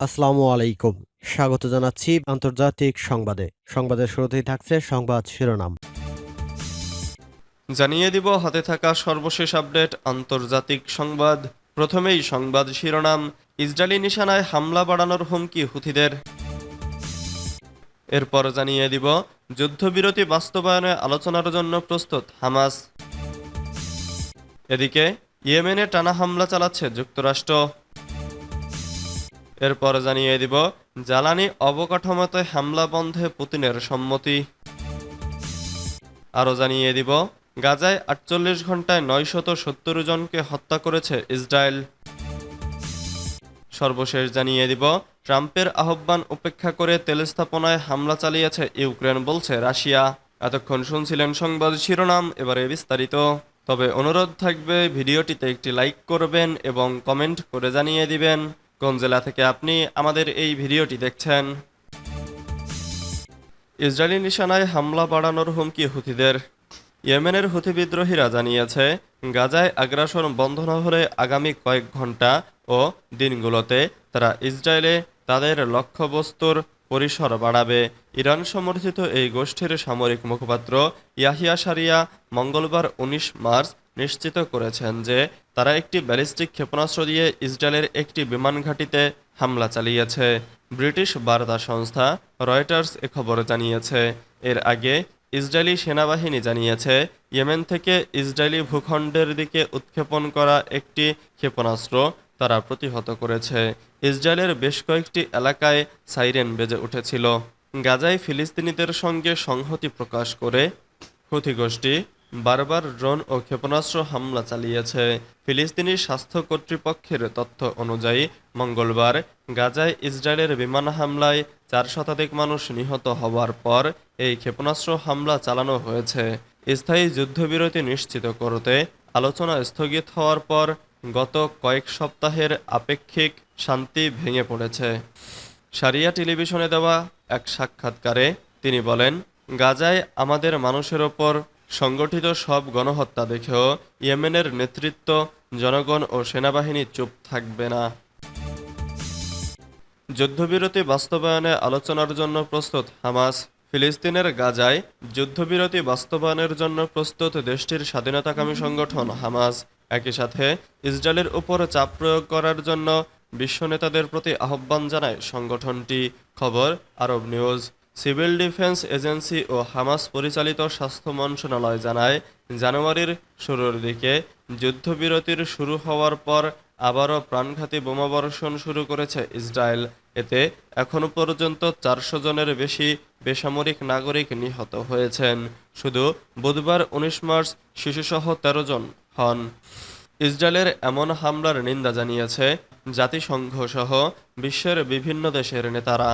আসসালামু আলাইকুম। স্বাগত জানাচ্ছি আন্তর্জাতিক সংবাদে। সংবাদের শুরুতেই থাকছে সংবাদ শিরোনাম। জানিয়ে দিব, হাতে থাকা সর্বশেষ আপডেট, আন্তর্জাতিক সংবাদ। প্রথমেই সংবাদ শিরোনাম, ইসরায়েলি নিশানায় হামলা বাড়ানোর হুমকি হুথিদের। এরপর জানিয়ে দিব, যুদ্ধবিরতি বাস্তবায়নে আলোচনার জন্য প্রস্তুত হামাস। এদিকে, ইয়েমেনে টানা হামলা চালাচ্ছে যুক্তরাষ্ট্র। এরপর জানিয়ে দিব, জ্বালানি অবকাঠামোতে হামলা বন্ধে পুতিনের সম্মতি। আরও জানিয়ে দিব, গাজায় আটচল্লিশ ঘন্টায় নয়শত সত্তর জনকে হত্যা করেছে ইসরায়েল। সর্বশেষ জানিয়ে দিব, ট্রাম্পের আহ্বান উপেক্ষা করে তেল স্থাপনায় হামলা চালিয়েছে ইউক্রেন বলছে রাশিয়া। এতক্ষণ শুনছিলেন সংবাদ শিরোনাম, এবারে বিস্তারিত। তবে অনুরোধ থাকবে, ভিডিওটিতে একটি লাইক করবেন এবং কমেন্ট করে জানিয়ে দিবেন। কোন জেলা থেকে আপনি আমাদের এই ভিডিওটি দেখছেন। ইসরায়েলি নিশানায় হামলা বাড়ানোর হুমকি হুথিদের। ইয়েমেনের হুথি বিদ্রোহীরা জানিয়েছে, গাজায় আগ্রাসন বন্ধ না হলে আগামী কয়েক ঘণ্টা ও দিনগুলোতে তারা ইসরায়েলে তাদের লক্ষ্যবস্তুর পরিসর বাড়াবে। ইরান সমর্থিত এই গোষ্ঠীর সামরিক মুখপাত্র ইয়াহিয়া সারিয়া মঙ্গলবার উনিশ মার্চ নিশ্চিত করেছেন যে তারা একটি ব্যালিস্টিক ক্ষেপণাস্ত্র দিয়ে ইসরায়েলের একটি বিমান ঘাঁটিতে হামলা চালিয়েছে। ব্রিটিশ বার্তা সংস্থা রয়টার্স এ খবর জানিয়েছে। এর আগে ইসরায়েলি সেনাবাহিনী জানিয়েছে, ইয়েমেন থেকে ইসরায়েলি ভূখণ্ডের দিকে উৎক্ষেপণ করা একটি ক্ষেপণাস্ত্র তারা প্রতিহত করেছে। ইসরায়েলের বেশ কয়েকটি এলাকায় সাইরেন বেজে উঠেছিল। গাজায় ফিলিস্তিনিদের সঙ্গে সংহতি প্রকাশ করে হুথি গোষ্ঠী বারবার ড্রোন ও ক্ষেপণাস্ত্র হামলা চালিয়েছে। ফিলিস্তিনি স্বাস্থ্য কর্তৃপক্ষের তথ্য অনুযায়ী, মঙ্গলবার গাজায় ইসরায়েলের বিমান হামলায় চার শতাধিক মানুষ নিহত হওয়ার পর এই ক্ষেপণাস্ত্র হামলা চালানো হয়েছে। স্থায়ী যুদ্ধবিরতি নিশ্চিত করতে আলোচনা স্থগিত হওয়ার পর গত কয়েক সপ্তাহের আপেক্ষিক শান্তি ভেঙে পড়েছে। সারিয়া টেলিভিশনে দেওয়া এক সাক্ষাৎকারে তিনি বলেন, গাজায় আমাদের মানুষের ওপর সংগঠিত সব গণহত্যা দেখেও ইয়েমেনের নেতৃত্ব, জনগণ ও সেনাবাহিনী চুপ থাকবে না। যুদ্ধবিরতি বাস্তবায়নে আলোচনার জন্য প্রস্তুত হামাস। ফিলিস্তিনের গাজায় যুদ্ধবিরতি বাস্তবায়নের জন্য প্রস্তুত দেশটির স্বাধীনতাকামী সংগঠন হামাস। একই সাথে ইসরায়েলের উপর চাপ প্রয়োগ করার জন্য বিশ্ব নেতাদের প্রতি আহ্বান জানায় সংগঠনটি। খবর Arab News. Civil defence agency ও হামাস পরিচালিত স্বাস্থ্য মন্ত্রণালয় জানায়, জানুয়ারির শুরুর দিকে যুদ্ধবিরতির শুরু হওয়ার পর আবারও প্রাণঘাতী বোমাবর্ষণ শুরু করেছে ইসরায়েল। এতে এখনও পর্যন্ত চারশো জনের বেশি বেসামরিক নাগরিক নিহত হয়েছেন। শুধু বুধবার উনিশ মার্চ শিশুসহ তেরো জন হন। ইসরায়েলের এমন হামলার নিন্দা জানিয়েছে জাতিসংঘ সহ বিশ্বের বিভিন্ন দেশের নেতারা।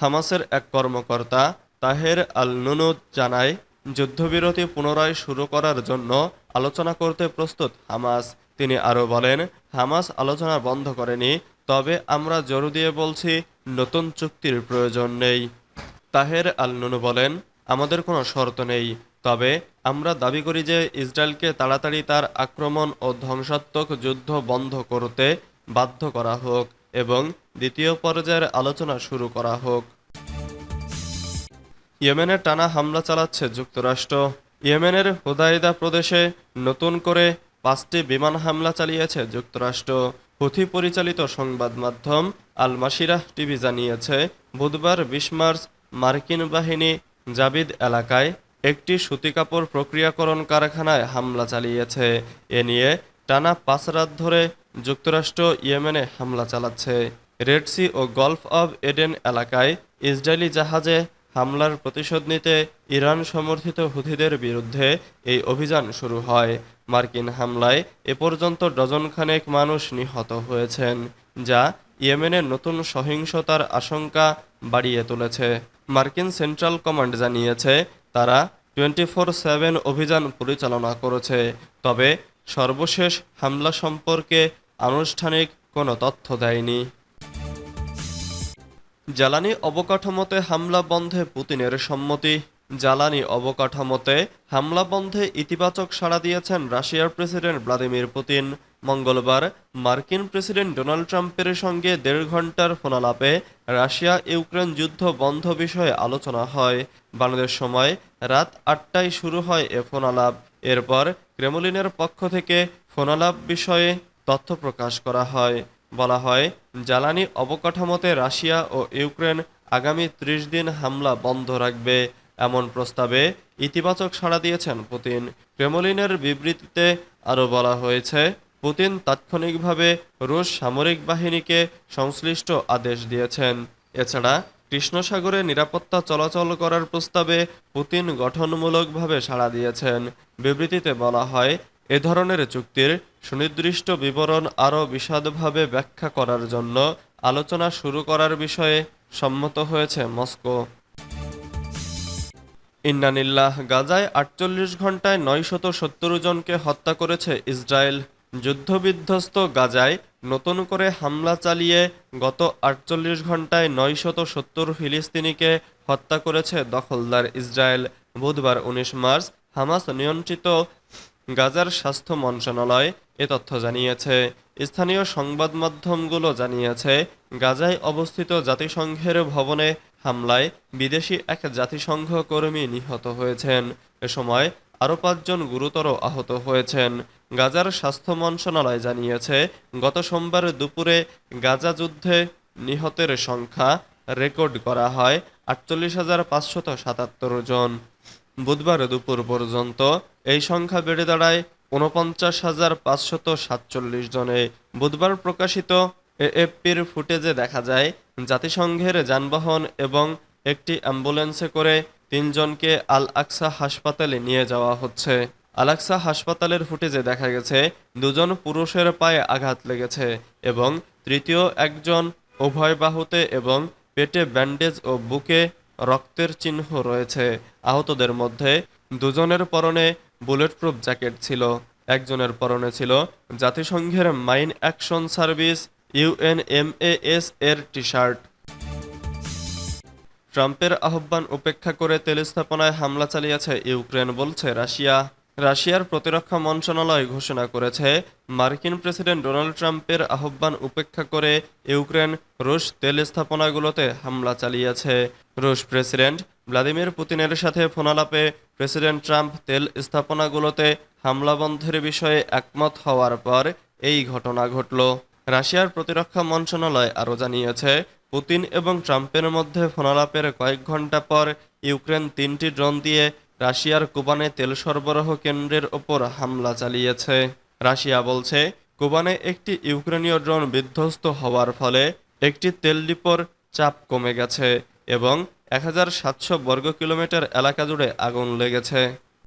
হামাসের এক কর্মকর্তা তাহের আল নুনুদ জানায়, যুদ্ধবিরতি পুনরায় শুরু করার জন্য আলোচনা করতে প্রস্তুত হামাস। তিনি আরও বলেন, হামাস আলোচনা বন্ধ করেনি, তবে আমরা জোর দিয়ে বলছি, নতুন চুক্তির প্রয়োজন নেই। তাহের আল নুনু বলেন, আমাদের কোনো শর্ত নেই, তবে আমরা দাবি করি যে ইসরায়েলকে তাড়াতাড়ি তার আক্রমণ ও ধ্বংসাত্মক যুদ্ধ বন্ধ করতে বাধ্য করা হোক। এবং দ্বিতীয় পর্যায়ের আলোচনা শুরু করা হোক। ইয়েমেনে টানা হামলা চালাচ্ছে যুক্তরাষ্ট্র। ইয়েমেনের হুদাইদা প্রদেশে নতুন করে পাঁচটি বিমান হামলা চালিয়েছে যুক্তরাষ্ট্র। হুথি পরিচালিত সংবাদ মাধ্যম আল মাসিরাহ টিভি জানিয়েছে, বুধবার বিশ মার্চ মার্কিন বাহিনী জাবিদ এলাকায় একটি সুতি কাপড় প্রক্রিয়াকরণ কারখানায় হামলা চালিয়েছে। এ নিয়ে টানা পাঁচ রাত ধরে যুক্তরাষ্ট্র ইয়েমেনে হামলা চালাচ্ছে। রেড সি ও গলফ অব এডেন এলাকায় ইসরায়েলি জাহাজে হামলার প্রতিশোধ নিতে ইরান সমর্থিত হুথিদের বিরুদ্ধে এই অভিযান শুরু হয়। মার্কিন হামলায় এ পর্যন্ত ডজনখানেক মানুষ নিহত হয়েছেন, যা ইয়েমেনের নতুন সহিংসতার আশঙ্কা বাড়িয়ে তুলেছে। মার্কিন সেন্ট্রাল কমান্ড জানিয়েছে, তারা টোয়েন্টি ফোর সেভেন অভিযান পরিচালনা করেছে, তবে সর্বশেষ হামলা সম্পর্কে আনুষ্ঠানিক কোনো তথ্য দেয়নি। জ্বালানি অবকাঠামোতে হামলা বন্ধে পুতিনের সম্মতি। জ্বালানি অবকাঠামোতে হামলা বন্ধে ইতিবাচক সাড়া দিয়েছেন রাশিয়ার প্রেসিডেন্ট ভ্লাদিমির পুতিন। মঙ্গলবার মার্কিন প্রেসিডেন্ট ডোনাল্ড ট্রাম্পের সঙ্গে দেড় ঘণ্টার ফোনালাপে রাশিয়া ইউক্রেন যুদ্ধ বন্ধ বিষয়ে আলোচনা হয়। বাংলাদেশ সময় রাত আটটায় শুরু হয় এ ফোনালাপ। এরপর ক্রেমলিনের পক্ষ থেকে ফোনালাপ বিষয়ে তথ্য প্রকাশ করা হয়। বলা হয়, জ্বালানি অবকাঠামোতে রাশিয়া ও ইউক্রেন আগামী ত্রিশ দিন হামলা বন্ধ রাখবে। এমন প্রস্তাবে ইতিবাচক সাড়া দিয়েছেন পুতিন। ক্রেমলিনের বিবৃতিতে আরও বলা হয়েছে, পুতিন তাৎক্ষণিকভাবে রুশ সামরিক বাহিনীকে সংশ্লিষ্ট আদেশ দিয়েছেন। এছাড়া কৃষ্ণসাগরে নিরাপত্তা চলাচল করার প্রস্তাবে পুতিন গঠনমূলকভাবে সাড়া দিয়েছেন। বিবৃতিতে বলা হয়, এ ধরনের চুক্তির সুনির্দিষ্ট বিবরণ আরও বিশদভাবে ব্যাখ্যা করার জন্য আলোচনা শুরু করার বিষয়ে সম্মত হয়েছে মস্কো। ইন্নানিল্লাহ, গাজায় আটচল্লিশ ঘন্টায় নয়শত সত্তর জনকে হত্যা করেছে ইসরায়েল। যুদ্ধবিধ্বস্ত গাজায় নতুন করে হামলা চালিয়ে গত আটচল্লিশ ঘন্টায় নয়শত সত্তর ফিলিস্তিনিকে হত্যা করেছে দখলদার ইসরায়েল। বুধবার উনিশ মার্চ হামাস নিয়ন্ত্রিত গাজার স্বাস্থ্য মন্ত্রণালয় এ তথ্য জানিয়েছে। স্থানীয় সংবাদ মাধ্যমগুলো জানিয়েছে, গাজায় অবস্থিত জাতিসংঘের ভবনে হামলায় বিদেশি এক জাতিসংঘ কর্মী নিহত হয়েছেন। এ সময় আরও পাঁচজন গুরুতর আহত হয়েছেন। গাজার স্বাস্থ্য মন্ত্রণালয় জানিয়েছে, গত সোমবার দুপুরে গাজা যুদ্ধে নিহতের সংখ্যা রেকর্ড করা হয় আটচল্লিশ হাজার পাঁচশত সাতাত্তর জন। বুধবার দুপুর পর্যন্ত এই সংখ্যা বেড়ে দাঁড়ায় ঊনপঞ্চাশ হাজার পাঁচশত সাতচল্লিশ জনে। বুধবার প্রকাশিত এএফপির ফুটেজে দেখা যায়, জাতিসংঘের যানবাহন এবং একটি অ্যাম্বুলেন্সে করে তিনজনকে আল আকসা হাসপাতালে নিয়ে যাওয়া হচ্ছে। আলাক্সা হাসপাতালের ফুটেজে দেখা গেছে, দুজন পুরুষের পায়ে আঘাত লেগেছে এবং তৃতীয় একজন উভয় বাহুতে এবং পেটে ব্যান্ডেজ ও বুকে রক্তের চিহ্ন রয়েছে। আহতদের মধ্যে দুজনের পরনে বুলেট প্রুফ জ্যাকেট ছিল। একজনের পরনে ছিল জাতিসংঘের মাইন অ্যাকশন সার্ভিস ইউএনএমএএস এর টি শার্ট ট্রাম্পের আহ্বান উপেক্ষা করে তেল স্থাপনায় হামলা চালিয়েছে ইউক্রেন বলছে রাশিয়া। রাশিয়ার প্রতিরক্ষা মন্ত্রণালয় ঘোষণা করেছে, মার্কিন প্রেসিডেন্ট ডোনাল্ড ট্রাম্পের আহ্বান উপেক্ষা করে ইউক্রেন রুশ তেল স্থাপনাগুলোতে হামলা চালিয়েছে। রুশ প্রেসিডেন্ট ভ্লাদিমির পুতিনের সাথে ফোনালাপে প্রেসিডেন্ট ট্রাম্প তেল স্থাপনাগুলোতে হামলা বন্ধের বিষয়ে একমত হওয়ার পর এই ঘটনা ঘটল। রাশিয়ার প্রতিরক্ষা মন্ত্রণালয় আরও জানিয়েছে পুতিন এবং ট্রাম্পের মধ্যে ফোনালাপের কয়েক ঘণ্টা পর ইউক্রেন তিনটি ড্রোন দিয়ে রাশিয়ার কুবানে তেল সরবরাহ কেন্দ্রের ওপর হামলা চালিয়েছে। রাশিয়া বলছে, কুবানে একটি ইউক্রেনীয় ড্রোন বিধ্বস্ত হওয়ার ফলে একটি তেল ডিপোর চাপ কমে গেছে এবং এক হাজার সাতশো বর্গ কিলোমিটার এলাকা জুড়ে আগুন লেগেছে।